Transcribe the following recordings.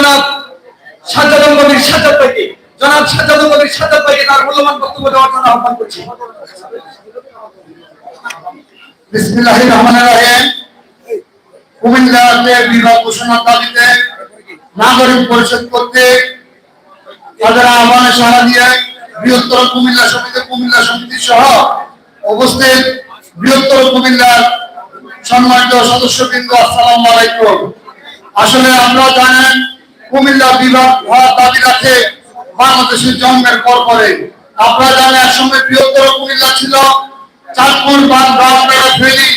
জনাব সাজ্জাদুল কবির সাজ্জাদ ভাইকে, জনাব সাজ্জাদুল কবির সাজ্জাদ ভাইকে তার মূল্যবান বক্তব্য দেওয়ার জন্য আহ্বান করছি। বিসমিল্লাহির রহমানির রহিম। কুমিল্লাতে বিভাগ ঘোষণার দাবিতে নাগরিক পরিষদ করতে তাদের আহ্বানে সাড়া দিয়ে বৃহত্তর কুমিল্লা সমিতি কুমিল্লা সমিতি সহ উপস্থিত বৃহত্তর কুমিল্লার সম্মানিত সদস্যবৃন্দ, আসসালামু আলাইকুম। আসলে আমরা জানেন কুমিল্লা বিভাগ হওয়ার দাবি রাখে বাংলাদেশের জন্মের পর পরে। আপনারা জানেন একসময় বৃহত্তর কুমিল্লা ছিল চাঁদপুর ফেরি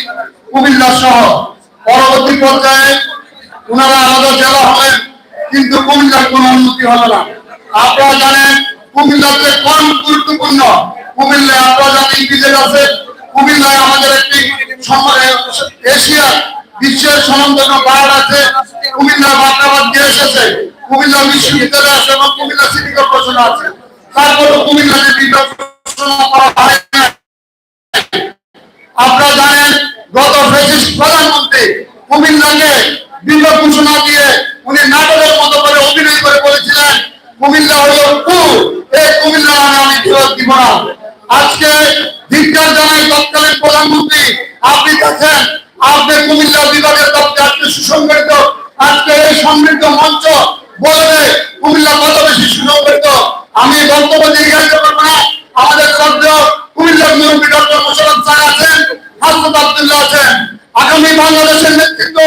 কুমিল্লা সহ পরবর্তী পর্যায়ে ওনারা আলাদা জেলা হলেন কিন্তু কুমিল্লার কোনো উন্নতি হলো না। আপনারা জানেন, কুমিল্লাতে কম গুরুত্বপূর্ণ? কুমিল্লায় আপনারা জানেন, ইংরেজের আছে কুমিল্লায় আমাদের একটি এশিয়ার বিশ্বের স্বনামধন্য পাহাড় আছে। কুমিল্লা বাগদাবাদ দিয়ে এসেছে কুমিল্লা বিশ্ববিদ্যালয় আছে এবং কুমিল্লা সিটি কর্পোরেশন আছে। তারপরে কুমিল্লা যে ঘোষণা করা আপনারা জানেন, গত প্রধানমন্ত্রী কুমিল্লাকে ঘোষণা দিয়ে উনি নাটকের মতো করে অভিনয় করে বলেছিলেন, কুমিল্লা হলো কু, এই কুমিল্লা নামে আমি ফেরত দিব না। আজকে ধিক্কার জানাই তৎকালীন প্রধানমন্ত্রী, আপনি দেখেন, আপনি কুমিল্লা বিভাগের দপ্তর আজকে সুসংগঠিত আজকে এই সমৃদ্ধ মঞ্চ বলবে কুমিল্লা কত বেশি সুসংগঠিত। আমি বক্তব্য দীর্ঘায়িত করব না। আমাদের শ্রদ্ধ কুমিল্লার মুরব্বী ডক্টর মোশারফ স্যার আছেন হাসপাত আব্দুল্লাহ আছেন। আগামী বাংলাদেশের নেতৃত্ব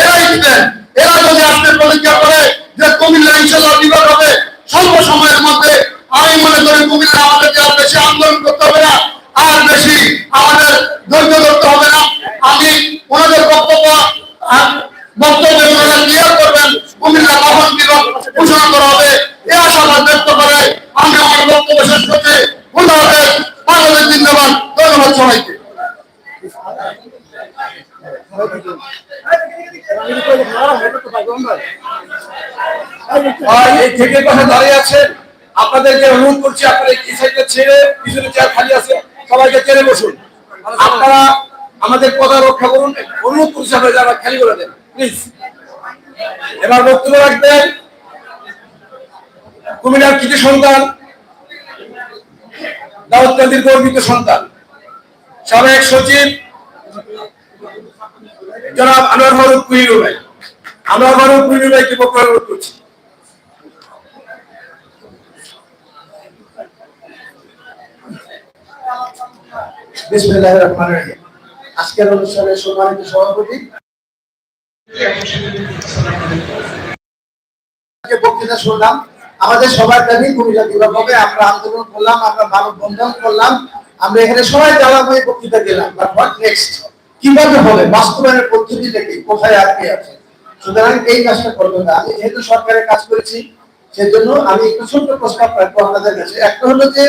এরাই দিবেন। এরা যদি আজকে প্রতিজ্ঞা করে যে কুমিল্লা ইনশাল্লাহ বিভাগ হবে, স্বল্প সময়ের মধ্যে আমি মনে করি কুমিল্লা আমাদেরকে আর বেশি আন্দোলন করতে হবে না, আর বেশি আমাদের ধৈর্য ধরতে হবে না। আমি ওনাদের বক্তব্য আহ, বক্তব্য ওনারা ক্লিয়ার করবেন কুমিল্লা কখন বিভাগ ঘোষণা করা হবে। এ ব্যক্ত করে আমি আমার বক্তব্য শেষ বাংলাদেশ জিন্দাবাদ। ধন্যবাদ সবাইকে। দাঁড়িয়ে আপনাদেরকে করছি আপনারা ছেড়ে পিছনে খালি আছে সবাইকে বসুন। আপনারা আমাদের কথা রক্ষা করুন। অনুরোধ করছি আপনারা যারা খালি করে দেন। প্লিজ এবার বক্তব্য রাখবেন। কুমিল্লার কৃতি সন্তান দাউদকান্দির গর্বিত সন্তান, সাবেক সচিব জনাব আনোয়ার ফারুক কুহিরু ভাই। আনোয়ার ফারুক কুহিরু ভাইকে বক্তব্য অনুরোধ করছি। আজকের অনুষ্ঠানের সম্মানিত সভাপতি বক্তৃতা শুনলাম। আমাদের সবার কুমিল্লা আমরা আন্দোলন করলাম, আমরা বন্ধন করলাম। আমরা এখানে সবাই হয়ে বক্তৃতা দিলাম। হোয়াট নেক্সট কীভাবে হবে? বাস্তবায়নের কোথায় আটকে আছে? সুতরাং এই কাজটা করবে না। আমি যেহেতু সরকারের কাজ করেছি, সেজন্য আমি একটু ছোট্ট প্রস্তাব রাখব আপনাদের কাছে। একটা হলো যে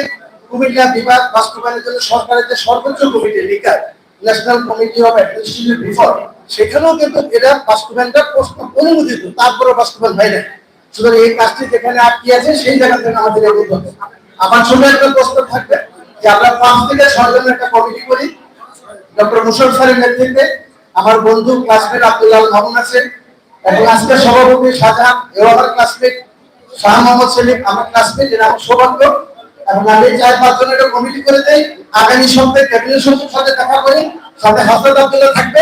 কুমিল্লা বিভাগ বাস্তবায়নের জন্য সরকারের যে সর্বোচ্চ committee liquor national committee of administrative reform সেখানেও কিন্তু বাস্তবায়নটা প্রস্তাব অনুমোদিত, তারপরে বাস্তবায়ন হয় না সুতরাং এই কাজটি যেখানে আটকে আছে, সেই আমাদের এগোতে হবে। আমার একটা থাকবে যে আমরা পাঁচ থেকে একটা কমিটি করি। ডক্টর স্যারের নেতৃত্বে আমার বন্ধু, ক্লাসমেট আব্দুল্লাহ মামুন আছেন এবং আজকের সভাপতি আমার শাহ মোহাম্মদ সেলিম, আমার ক্লাসমেট, এরা আমার সৌভাগ্য। এবং আমি চার পাঁচ জনের একটা কমিটি করে দেয় আগামী সপ্তাহে ক্যাবিনেট সচিব সাথে দেখা করি সাথে হাসপাত আব্দুল্লাহ থাকবে।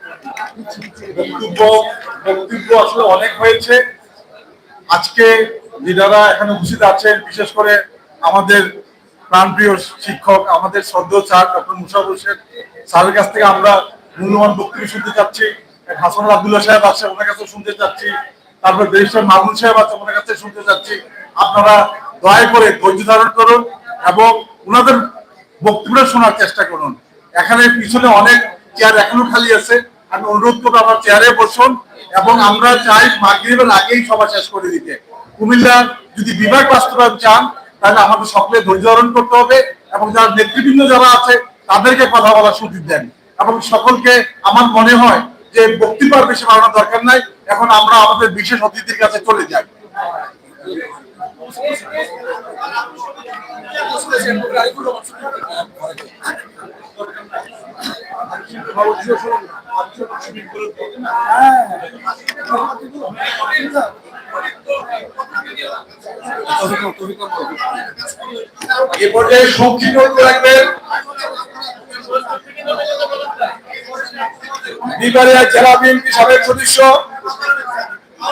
বক্তব্য বক্তব্য আসলে অনেক হয়েছে। আজকে যারা এখানে উপস্থিত আছেন, বিশেষ করে আমাদের প্রাণপ্রিয় শিক্ষক, আমাদের স্যার ডক্টর হোসেন স্যারের কাছ থেকে আমরা মূল্যবান বক্তব্য শুনতে চাচ্ছি। হাসান আব্দুল্লাহ সাহেব আছে ওনার কাছে শুনতে চাচ্ছি। তারপর ব্যারিস্টার মামুন সাহেব আছে ওনার কাছে শুনতে চাচ্ছি। আপনারা দয়া করে ধৈর্য ধারণ করুন এবং ওনাদের বক্তব্য শোনার চেষ্টা করুন। এখানে পিছনে অনেক চেয়ার এখনও খালি আছে। আমি অনুরোধ করব আমার চেয়ারে বসুন এবং আমরা চাই মাগরিবের আগেই সভা শেষ করে দিতে। কুমিল্লার যদি বিভাগ বাস্তবায়ন চান, তাহলে আমাদের সকলে ধৈর্য ধারণ করতে হবে এবং যারা নেতৃবৃন্দ যারা আছে, তাদেরকে কথা বলার সুযোগ দেন। এবং সকলকে আমার মনে হয় যে বক্তব্য আর বেশি বাড়ানোর দরকার নাই। এখন আমরা আমাদের বিশেষ অতিথির কাছে চলে যাই। এ পর্যায়ে সংক্ষিপ্ত রাখবেন বিবারিয়া জেলা বিএনপি সাবেক সদস্য,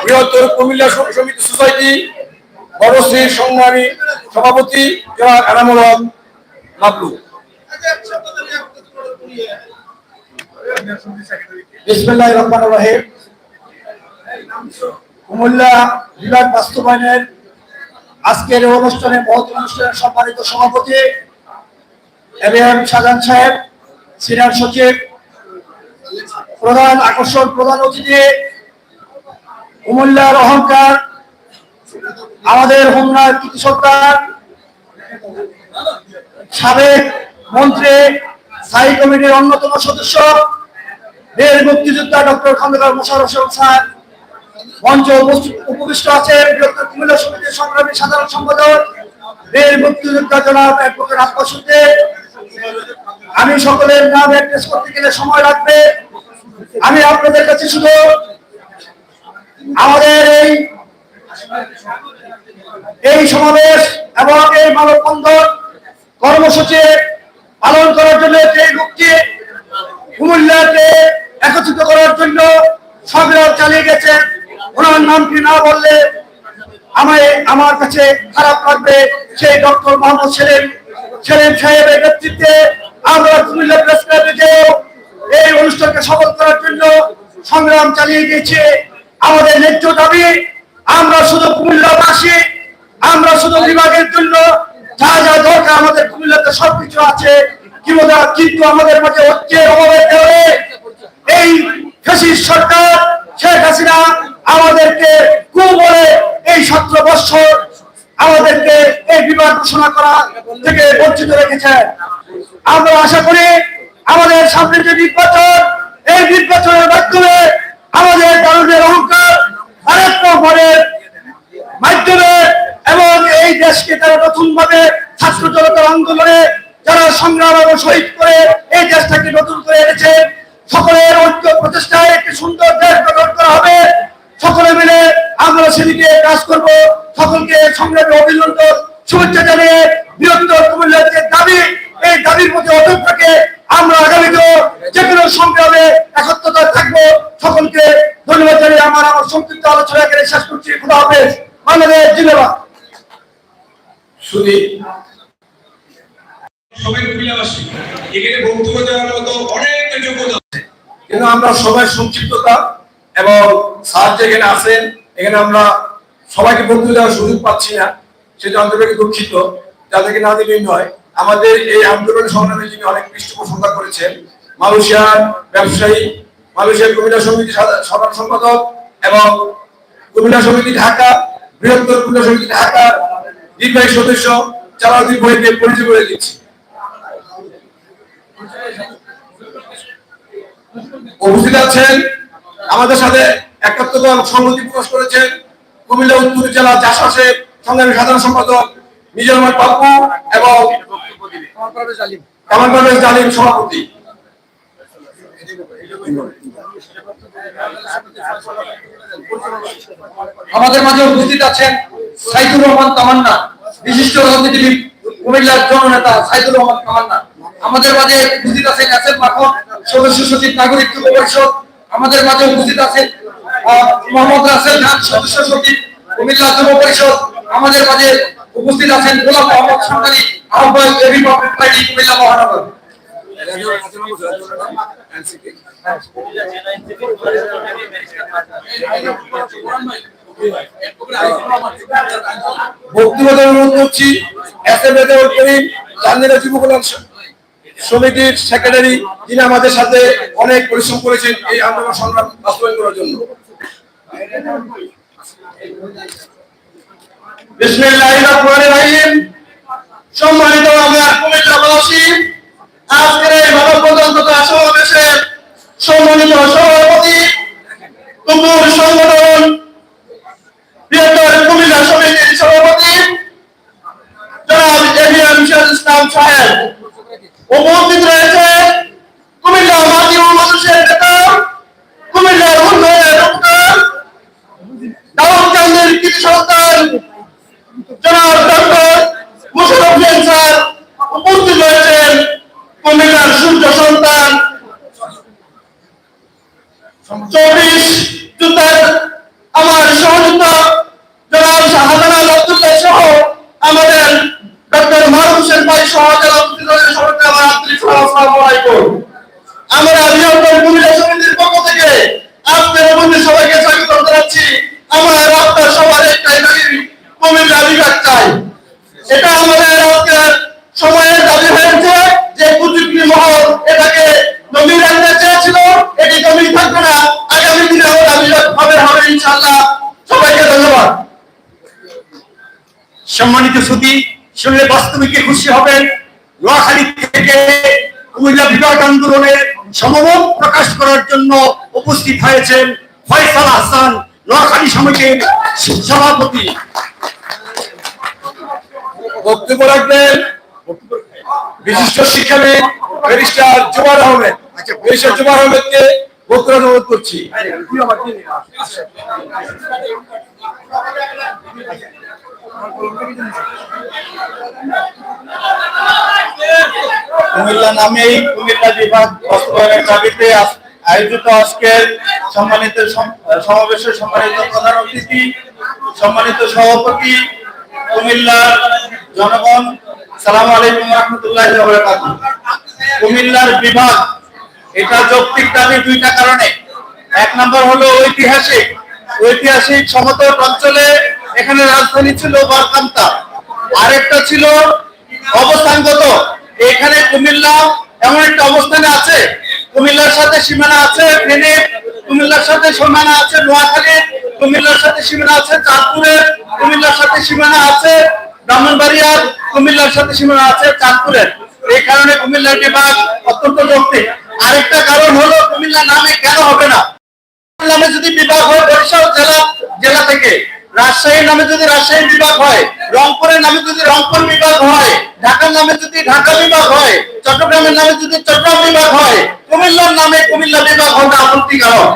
বৃহত্তর কুমিল্লা সমিতি সোসাইটি, বড়শ্রী সংগ্রামী সভাপতি জেলা এনামুল হক রহমানির রহিম। কুমিল্লা বিভাগ বাস্তবায়নের আজকের অনুষ্ঠানে মহৎ অনুষ্ঠানের সম্মানিত সভাপতি শাহজাহান সাহেব, সিনিয়র সচিব, প্রধান আকর্ষণ প্রধান অতিথি, কুমিল্লার অহংকার, আমাদের হোমনার কৃতি সরকার, সাবেক মন্ত্রী, স্থায়ী কমিটির অন্যতম সদস্য বীর মুক্তিযোদ্ধা ডক্টর খন্দকার হোসেন স্যার মঞ্চে উপবিষ্ট আছেন বৃহত্তর কুমিল্লা সমিতির সংগ্রামী সাধারণ সম্পাদক বীর মুক্তিযোদ্ধা জনাব অ্যাডভোকেট আব্বাস আমি সকলের নাম অ্যাড্রেস করতে গেলে সময় লাগবে। আমি আপনাদের কাছে শুধু আমাদের এই এই সমাবেশ এবং এই মানববন্ধন কর্মসূচি পালন করার জন্য যে লোকটি কুমিল্লাকে একত্রিত করার জন্য সংগ্রাম চালিয়ে গেছেন ওনার নামটি না বললে আমায়, আমার কাছে খারাপ লাগবে। সেই ডক্টর মোহাম্মদ সেলিম সেলিম সাহেবের নেতৃত্বে আমরা কুমিল্লা প্রেস ক্লাবে এই অনুষ্ঠানকে সফল করার জন্য সংগ্রাম চালিয়ে গেছে আমাদের ন্যায্য দাবি, আমরা শুধু কুমিল্লাবাসী, আমরা শুধু বিভাগের জন্য যা যা দরকার আমাদের কুমিল্লাতে সবকিছু আছে। কিন্তু আমাদের মাঝে ঐক্যের অভাবের কারণে এই ফ্যাসিস্ট সরকার শেখ হাসিনা আমাদেরকে কু বলে এই সতেরো বৎসর আমাদেরকে এই বিবাদ ঘোষণা করা থেকে বঞ্চিত রেখেছে। আমরা আশা করি আমাদের সামনে যে নির্বাচন, এই নির্বাচনের মাধ্যমে আমাদের দারুণের অহংকার আরেক নম্বরের মাধ্যমে এবং এই দেশকে তারা নতুন ভাবে ছাত্র জনতার আন্দোলনে যারা সংগ্রাম এবং শহীদ করে এই দেশটাকে নতুন করে এনেছে সকলের ঐক্য প্রচেষ্টায় একটি সুন্দর দেশ গঠন করা হবে সকলে মিলে আমরা সেদিকে কাজ করব। সকলকে সংগ্রামে অভিনন্দন, শুভেচ্ছা জানিয়ে বৃহত্তর কুমিল্লার যে দাবি, এই দাবির প্রতি অটুট থেকে আমরা আগামীতেও যে কোনো সংগ্রামে একত্রতা থাকব। সকলকে ধন্যবাদ জানিয়ে আমার আমার সংক্ষিপ্ত আলোচনা এখানে শেষ করছি। খুদা হাফেজ। বাংলাদেশ জিন্দাবাদ। এখানে আমরা সবাই সংক্ষিপ্ততা এবং স্যার যেখানে আছেন, এখানে আমরা সবাইকে বক্তব্য দেওয়ার সুযোগ পাচ্ছি না, সেটা অন্তর্ভুক্ত দুঃখিত, যাদেরকে না দিলেই নয়। আমাদের এই আন্দোলন সংগ্রামে যিনি অনেক পৃষ্ঠপোষকতা করেছেন, মালয়েশিয়ার ব্যবসায়ী, মালয়েশিয়ার কুমিল্লা সমিতি সাধারণ সম্পাদক এবং কুমিল্লা সমিতি ঢাকা, বৃহত্তর কুমিল্লা সমিতি ঢাকা নির্বাহী সদস্য চালাউদ্দিন বইকে পরিচয় করে দিচ্ছি উপস্থিত আছেন, আমাদের সাথে একাত্মতা সংহতি প্রকাশ করেছেন কুমিল্লা উত্তর জেলা জাসাসের সংগ্রামী সাধারণ সম্পাদক মিজান রহমান এবং কামাল পারভেজ জালিম সভাপতি। আমাদের মাঝে উপস্থিত আছেন সাইদুর রহমান তামান্না, বিশিষ্ট রাজনীতিবিদ, কুমিল্লার জননেতা সাইদুর রহমান তামান্না। আমাদের মাঝে উপস্থিত আছেন এস এম মাখন, সদস্য সচিব নাগরিক যুব পরিষদ। আমাদের মাঝে উপস্থিত আছেন মোহাম্মদ রাসেল খান সদস্য সচিব কুমিল্লা যুব পরিষদ। আমাদের মাঝে উপস্থিত আছেন গোলাম মোহাম্মদ সরকারি আহ্বায়ক এবি পার্টি কুমিল্লা মহানগর। করছি চান্দিনা সমিতির সেক্রেটারি তিনি আমাদের সাথে অনেক পরিশ্রম করেছেন এই আন্দোলন সংগ্রাম বাস্তবায়ন করার জন্য। বিসমিল্লাহির রহমানির রহিম। সম্মানিত আমার কুমিল্লাবাসী আজকের এই মানববন্ধন সমাবেশের সম্মানিত সভাপতি কুকুর সংগঠন বৃহত্তর কুমিল্লা সমিতির সভাপতি জনাব এভিএম মিশাল ইসলাম সাহেব উপস্থিত রয়েছে কুমিল্লা মাটি ও মানুষের নেতা কুমিল্লার উন্নয়নের রূপকার দাউদকান্দের কৃতি সন্তান জনাব ডক্টর মুশারফ হোসেন স্যার উপস্থিত রয়েছেন কুমিল্লার সূর্য সন্তান চব্বিশ জুতার আমার সহযোগিত জনাব শাহজাহান আল আব্দুল্লাহ সহ আমাদের ডক্টর মারুফ হোসেন ভাই সহ যারা উপস্থিত রয়েছেন সবাইকে আমার আন্তরিক সালাম আসসালামু আলাইকুম আমরা বৃহত্তর কুমিল্লা সমিতির পক্ষ থেকে আজকের মধ্যে সবাইকে স্বাগত জানাচ্ছি আমার আপনার সবার একটাই দাবি কুমিল্লা বিভাগ চাই এটা আমাদের আজকের সময়ের দাবি হয়েছে যে প্রযুক্তি মহল এটাকে জমি রাখতে চেয়েছিল এটি জমি থাকবে না আগামী দিনে আমরা বিভাগ হবে হবে ইনশাআল্লাহ সবাইকে ধন্যবাদ সম্মানিত সুদী শুনলে বাস্তবিকে খুশি হবেন। নোয়াখালী থেকে কুমিল্লা বিভাগ আন্দোলনে সমমত প্রকাশ করার জন্য উপস্থিত হয়েছেন ফয়সাল হাসান, নোয়াখালী সমিতির সভাপতি। বক্তব্য রাখবেন বিশিষ্ট শিক্ষাবিদ ব্যারিস্টার জুবার আহমেদ। ব্যারিস্টার জুবার বক্তব্য অনুরোধ করছি। কুমিল্লা নামেই কুমিল্লা বিভাগ বাস্তবায়নের দাবিতে আয়োজিত আজকের সম্মানিত সম- সমাবেশের সম্মানিত প্রধান অতিথি, সম্মানিত সভাপতি, কুমিল্লার জনগণ, সালাম আলাইকুম রহমতুল্লাহ কুমিল্লার বিভাগ, এটা যৌক্তিক দাবি দুইটা কারণে। এক নম্বর হলো ঐতিহাসিক। ঐতিহাসিক সমতল অঞ্চলে এখানে রাজধানী ছিল বারকান্তা। আরেকটা ছিল অবস্থানগত এখানে কুমিল্লা এমন একটা অবস্থানে আছে। কুমিল্লার সাথে সীমানা আছে ফেনী কুমিল্লার সাথে সীমানা আছে নোয়াখালী কুমিল্লার সাথে সীমানা আছে চাঁদপুরের, কুমিল্লার সাথে সীমানা আছে ব্রাহ্মণবাড়িয়ার, কুমিল্লার সাথে সীমানা আছে চাঁদপুরের। এই কারণে কুমিল্লার বিভাগ অত্যন্ত যৌক্তিক। আরেকটা কারণ হলো, কুমিল্লা নামে কেন হবে না? নামে যদি বিভাগ হয়, বরিশাল জেলা জেলা থেকে। রাজশাহীর নামে যদি রাজশাহী বিভাগ হয়, রংপুরের নামে যদি রংপুর বিভাগ হয়, ঢাকার নামে যদি ঢাকা বিভাগ হয়, চট্টগ্রামের নামে যদি চট্টগ্রাম বিভাগ হয়, কুমিল্লার নামে কুমিল্লা বিভাগ হবে আপত্তি কারণ।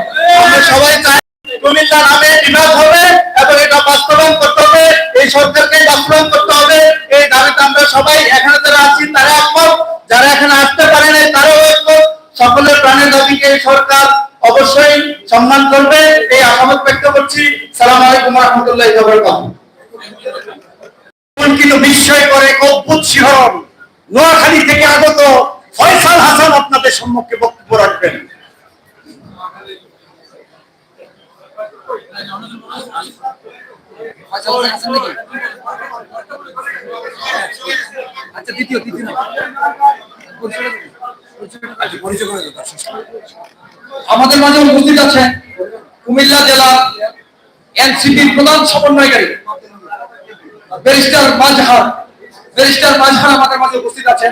সবাই চাই কুমিল্লা নামে বিভাগ হবে এবং এটা বাস্তবায়ন করতে হবে, এই সরকারকে বাস্তবায়ন করতে হবে। এই দাবিতে আমরা সবাই এখানে যারা আছি, তারা একমত। যারা এখানে আসতে পারে তারাও একমত। সকলের প্রাণের দাবিকে এই সরকার অবশ্যই সম্মান করবে, এই আশাবাদ ব্যক্ত করছি। সালাম আলাইকুম রহমতুল্লাহ কিন্তু বিস্ময় করে অদ্ভুত শিহরণ নোয়াখালী থেকে আগত ফয়সাল হাসান আপনাদের সম্মুখে বক্তব্য রাখবেন। আচ্ছা দ্বিতীয় দ্বিতীয়। আমাদের মাঝে উপস্থিত আছেন কুমিল্লা জেলা এনসিপির প্রধান সমন্বয়কারী, ব্যারিস্টার মাজহার ব্যারিস্টার মাজহার আমাদের মাঝে উপস্থিত আছেন।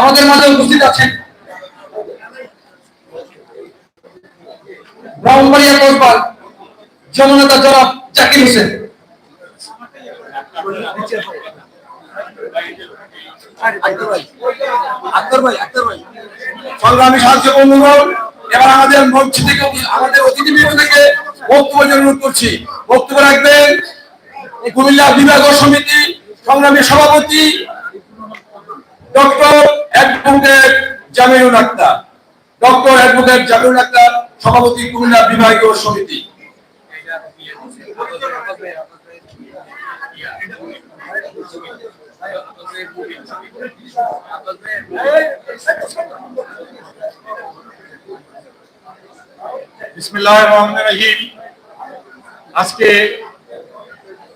আমাদের মাঝে উপস্থিত আছেন ব্রাহ্মণবাড়িয়া কোচবার জননেতা জনাব জাকির হোসেন। সংগ্রামী সাহায্য অনুরোধ এবার আমাদের মঞ্চ থেকে, আমাদের অতিথিবৃন্দ থেকে বক্তব্য অনুরোধ করছি। বক্তব্য রাখবেন কুমিল্লা বিভাগ সমিতি সংগ্রামী সভাপতি doctor advocate Jaminul Akhtar. Doctor advocate Jaminul Akhtar, সভাপতি কুমিল্লা বিভাগীয় সমিতি। রহমানির রহিম। আজকে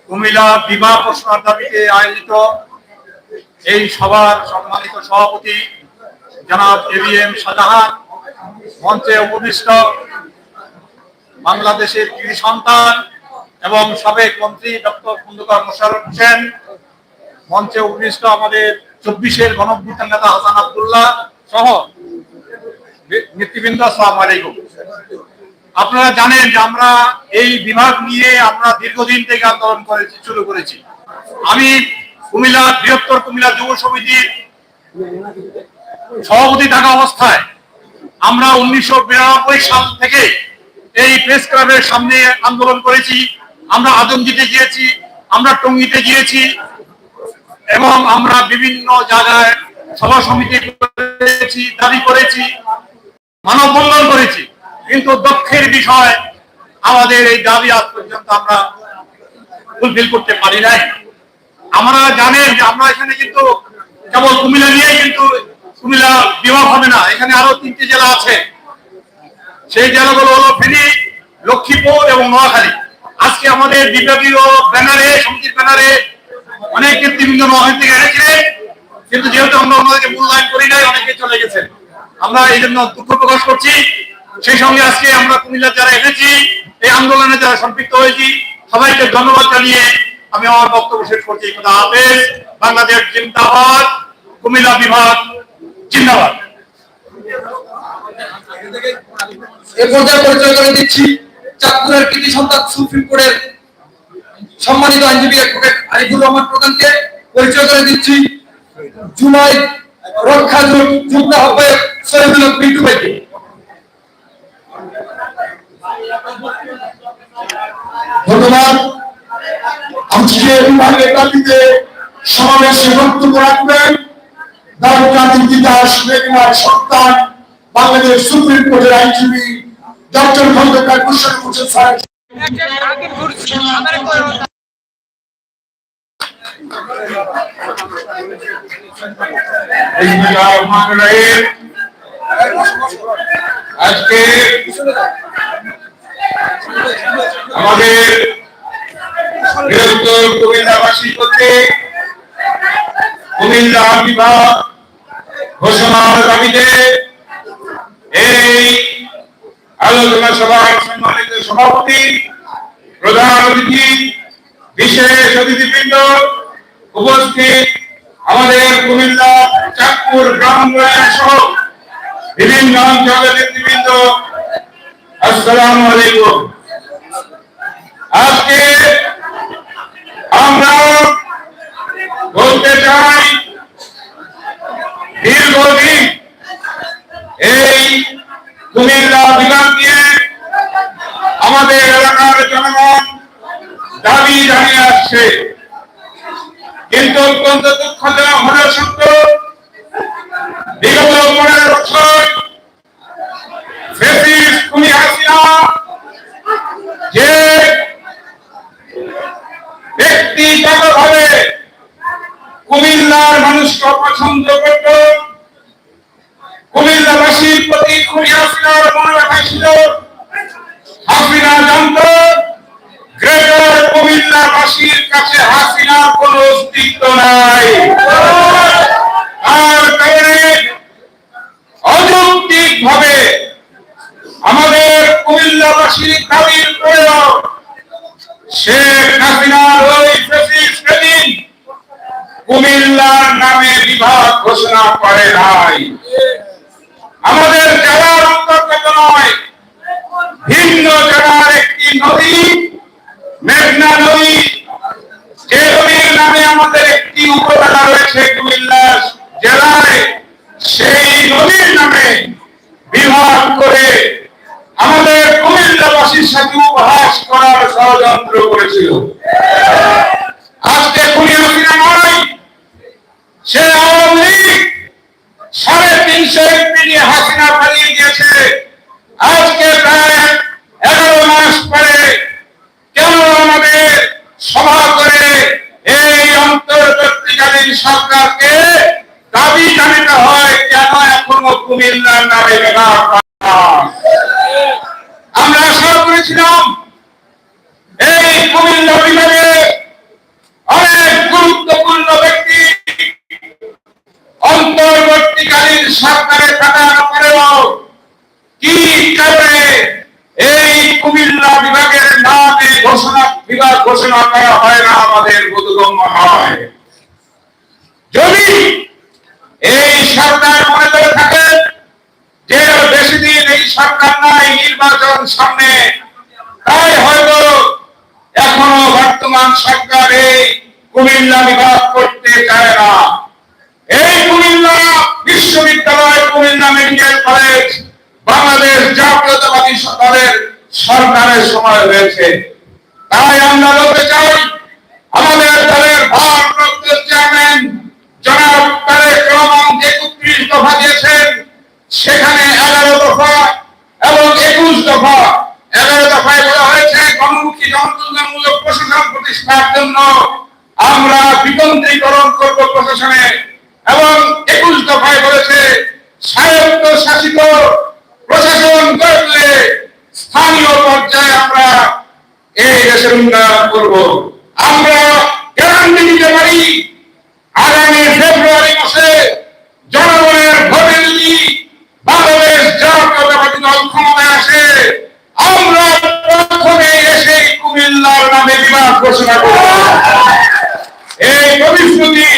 কুমিল্লা বিবাহ প্রশ্নার দাবিতে আয়োজিত এই সভার সম্মানিত সভাপতি জনাব এবিএম শাহজাহান, মঞ্চে উপবিষ্ট বাংলাদেশের কৃষি সন্তান এবং সাবেক মন্ত্রী ডক্টর খন্দকার মোশাররফ হোসেন, মঞ্চে উপবিষ্ট আমাদের চব্বিশের গণভূতান নেতা হাসান আব্দুল্লাহ সহ নেতৃবৃন্দ, আসসালামু আলাইকুম। আপনারা জানেন যে আমরা এই বিভাগ নিয়ে আমরা দীর্ঘদিন থেকে আন্দোলন করেছি, শুরু করেছি। আমি কুমিল্লা, বৃহত্তর কুমিল্লা যুব সমিতির সভাপতি থাকা অবস্থায় আমরা উনিশশো সাল থেকে এই প্রেস ক্লাবের সামনে আন্দোলন করেছি। আমরা আদমজিতে গিয়েছি, আমরা টঙ্গিতে গিয়েছি এবং আমরা বিভিন্ন জায়গায় সভা সমিতি করেছি, দাবি করেছি, মানব মানববন্ধন করেছি। কিন্তু দক্ষের বিষয়, আমাদের এই দাবি আজ পর্যন্ত আমরা ফুলফিল করতে পারি নাই। আমরা জানেন যে আমরা এখানে কিন্তু কেবল কুমিল্লা নিয়ে কিন্তু কুমিল্লা বিভাগ হবে না, এখানে আরও তিনটি জেলা আছে। সেই জেলাগুলো হলো ফেনী, লক্ষ্মীপুর এবং নোয়াখালী। আজকে আমাদের বিভাগীয় ব্যানারে, সমিতির ব্যানারে অনেক নেতৃবৃন্দ নোয়াখালী থেকে এসেছিলেন কিন্তু যেহেতু আমরা ওনাদেরকে মূল্যায়ন করি নাই, অনেকে চলে গেছেন। আমরা এই জন্য দুঃখ প্রকাশ করছি। সেই সঙ্গে আজকে আমরা কুমিল্লা যারা এসেছি, এই আন্দোলনে যারা সম্পৃক্ত হয়েছি, সবাইকে ধন্যবাদ জানিয়ে আমি আমার বক্তব্য শেষ করছি। খুদা বাংলাদেশ জিন্দাবাদ, কুমিল্লা বিভাগ জিন্দাবাদ। পর্যায়ে পরিচয় দিচ্ছি সন্তান কোর্টের সম্মানিত আইনজীবী প্রধানকে পরিচয় দিচ্ছি। জুলাই রক্ষা ধন্যবাদ। আজকে বিভাগের সমাবেশে বক্তব্য রাখবেন। জাতির তিতাস মেঘনার সন্তান, বাংলাদেশ সুপ্রিম কোর্টের আইনজীবী ডক্টর খন্দকার স্যার। আজকে আমাদের বৃহত্তর কুমিল্লাবাসী করতে কুমিল্লা বিভাগ ঘোষণার দাবিতে এই আলোচনা সভার সম্মানিত সভাপতি, প্রধান অতিথি, বিশেষ অতিথিবৃন্দ উপস্থিত আমাদের কুমিল্লা চাঁদপুর গ্রাম বিভিন্ন অঞ্চলের নেতৃবৃন্দ আসসালামু আলাইকুম। আজকে আমরা বলতে চাই, দীর্ঘদিন এই কুমিল্লা বিভাগ নিয়ে আমাদের এলাকার জনগণ দাবি জানিয়ে আসছে। কিন্তু অত্যন্ত দুঃখজনক ব্যক্তিগতভাবে কুমিল্লার মানুষকে অপছন্দ করত। কুমিল্লাবাসীর প্রতি খুনি মনে রাখা ছিল হাসিনা জানত গ্রেটার কুমিল্লাবাসীর কাছে হাসিনার কোন অস্তিত্ব নাই আর কারণে অযৌক্তিক ভাবে আমাদের কুমিল্লাবাসীর দাবির প্রয়োগ শেখ হাসিনার ওই ফেসিস সেদিন কুমিল্লার নামে বিভাগ ঘোষণা করে নাই। আমাদের জেলার অন্তর্গত নয় ভিন্ন জেলার একটি নদী, মেঘনা নদী যে নদীর নামে আমাদের একটি উপজেলা রয়েছে কুমিল্লা জেলায়। সেই নদীর নামে বিভাগ করে আমাদের কুমিল্লাবাসীর সাথে উপহাস করার ষড়যন্ত্র করেছিল। আজকে খুনি হাসিনা নয় সে আওয়ামী লীগ সাড়ে তিনশো এমপি নিয়ে হাসিনা পালিয়ে আজকে প্রায় এগারো মাস পরে কেন আমাদের সভা করে এই অন্তর্বর্তীকালীন সরকারকে দাবি জানাতে হয়, কেন এখনও কুমিল্লার নামে? আমরা আশা করেছিলাম এই কুমিল্লা বিভাগে অনেক গুরুত্বপূর্ণ ব্যক্তি অন্তর্বর্তীকালীন সরকারে থাকার পরেও কি কারণে এই কুমিল্লা বিভাগের নামে ঘোষণা ঘোষণা করা হয় না আমাদের বোধগম্য হয় যদি এই সরকার মনে করে থাকে যে বেশি দিন এই সরকার নাই নির্বাচন সামনে, তাই হয়তো এখনও বর্তমান সরকার এই কুমিল্লা বিভাগ করতে চায় না। এই কুমিল্লা বিশ্ববিদ্যালয়, কুমিল্লা মেডিকেল কলেজ বাংলাদেশ জাতীয়তাবাদী দলের সরকারের সময় হয়েছে। তাই আমরা বলতে চাই, আমাদের দলের ভারপ্রাপ্ত চেয়ারম্যান জনাব তারেক রহমান যে একত্রিশ দফা দিয়েছেন, সেখানে এগারো দফা এবং একুশ দফা। এগারো দফায় বলা হয়েছে, গণমুখী জনকল্যাণমূলক প্রশাসন প্রতিষ্ঠার জন্য আমরা বিকেন্দ্রীকরণ করব প্রশাসনে। এবং একুশ দফায় বলেছে স্বায়ত্ত শাসিত প্রশাসন করলে স্থানীয় পর্যায়ে আমরা এই দেশের উন্নয়ন করব। আমরা গ্যারান্টি দিতে পারি, আগামী ফেব্রুয়ারি মাসে জনগণের ভোটে যদি বাংলাদেশ জাতীয়তাবাদী দল ক্ষমতায় আসে, আমরা প্রথমে এসে কুমিল্লার নামে বিভাগ ঘোষণা করব। এই প্রতিশ্রুতি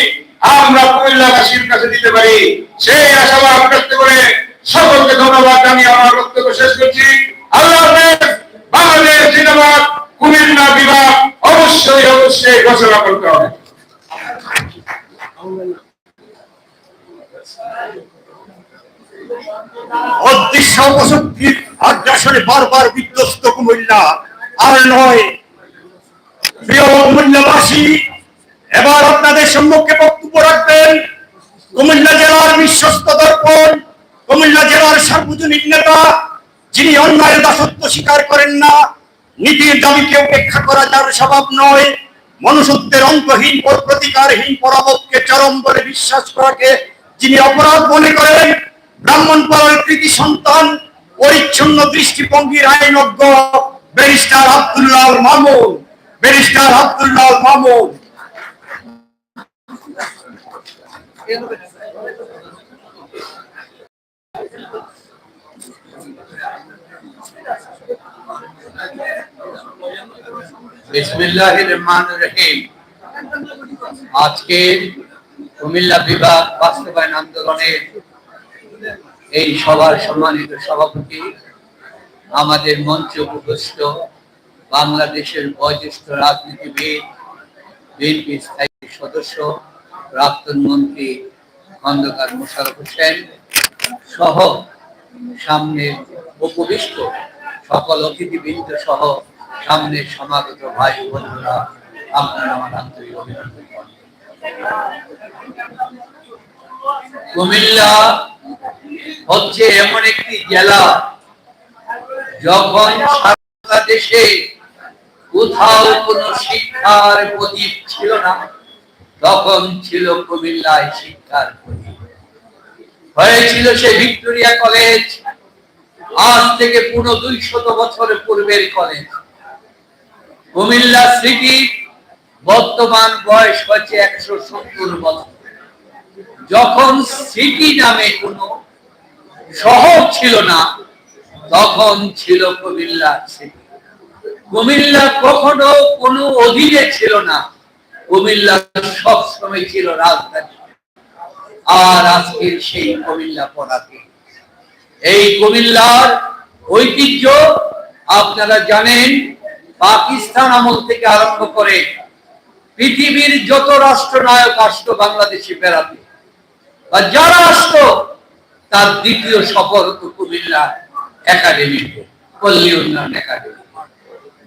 আমরা কুমিল্লাবাসীর কাছে দিতে পারি। সেই আশাবাদ ব্যক্ত করে সকলকে ধন্যবাদ জানিয়ে আমার বক্তব্য শেষ করছি। আল্লাহ বাংলাদেশ বিভাগ, অবশ্যই অবশ্যই ঘোষণা করতে হবে। অদৃশ্য অপশক্তির আগ্রাসনে বারবার বিধ্বস্ত কুমিল্লা, আর নয়, প্রিয় কুমিল্লাবাসী, এবার আপনাদের সম্মুখে বক্তব্য রাখবেন। কুমিল্লা জেলার বিশ্বস্ত দর্পণ কুমিল্লা জেলার সার্বজনীন নেতা, যিনি অন্যায়ের দাসত্ব স্বীকার করেন না, নীতির দাবিকে উপেক্ষা করা যার স্বভাব নয়। মনুষ্যত্বের অন্তহীন প্রতিকারহীন পরামতকে চরম বলে বিশ্বাস করাকে যিনি অপরাধ মনে করেন, ব্রাহ্মণ পাড়ার কৃতি সন্তান, পরিচ্ছন্ন দৃষ্টিভঙ্গির আইনজ্ঞ ব্যারিস্টার আব্দুল্লাহ মামুন। ব্যারিস্টার আব্দুল্লাহ মামুন। আজকে কুমিল্লা বিভাগ বাস্তবায়ন আন্দোলনের এই সভার সম্মানিত সভাপতি আমাদের মঞ্চে উপস্থিত বাংলাদেশের বয়োজ্যেষ্ঠ রাজনীতিবিদ, বিএনপি স্থায়ী সদস্য, প্রাক্তন মন্ত্রী খন্দকার মোশারফ হোসেন সহ সামনে উপবিষ্ট সকল অতিথিবৃন্দ সহ সামনে সমাগত ভাই বন্ধুরা, আপনারা আমার আন্তরিক অভিনন্দন কুমিল্লা হচ্ছে এমন একটি জেলা যখন সারা দেশে কোথাও কোনো শিক্ষার প্রদীপ ছিল না, তখন ছিল কুমিল্লায় শিক্ষার প্রদীপ। হয়েছিল সে ভিক্টোরিয়া কলেজ। আজ থেকে পুরো দুই শত বছর পূর্বের কলেজ। কুমিল্লা সিটি বর্তমান বয়স হচ্ছে একশো সত্তর বছর। যখন সিটি নামে কোনো শহর ছিল না, তখন ছিল কুমিল্লা সিটি। কুমিল্লা কখনো কোনো অধীনে ছিল না। কুমিল্লা সব সময় ছিল রাজধানী। আর আজকের সেই কুমিল্লা পড়াতে এই কুমিল্লার ঐতিহ্য আপনারা জানেন, পাকিস্তান আমল থেকে আরম্ভ করে পৃথিবীর যত রাষ্ট্রনায়ক আসতো বাংলাদেশে বেড়াতে। বা যারা আসতো তার দ্বিতীয় সফর হতো কুমিল্লা একাডেমিতে পল্লী উন্নয়ন একাডেমি।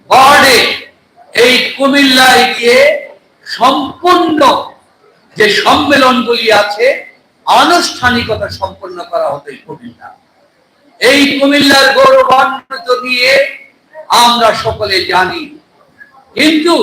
বর্ডে এই কুমিল্লায় গিয়ে সম্পূর্ণ যে সম্মেলনগুলি আছে আনুষ্ঠানিকতা সম্পন্ন করা হতো এই কুমিল্লা। এই কুমিল্লার গৌরবান্বিত দিয়ে আমরা সকলে জানি। কিন্তু